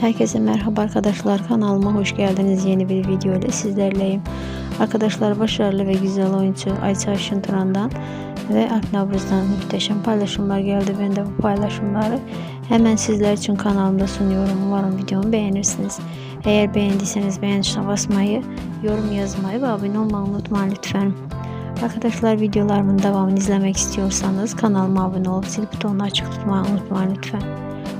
Herkese merhaba arkadaşlar kanalıma hoş geldiniz yeni bir video ile sizlerleyim. Arkadaşlar başarılı ve güzel oyuncu Ayça Şıntıran'dan ve Alp Navruz'dan muhteşem paylaşımlar geldi. Ben de bu paylaşımları hemen sizler için kanalımda sunuyorum. Umarım videomu beğenirsiniz. Eğer beğendiyseniz beğen tuşuna basmayı, yorum yazmayı ve abone olmayı unutmayın lütfen. Arkadaşlar videolarımın devamını izlemek istiyorsanız kanalıma abone olup zil butonunu açık tutmayı unutmayın lütfen.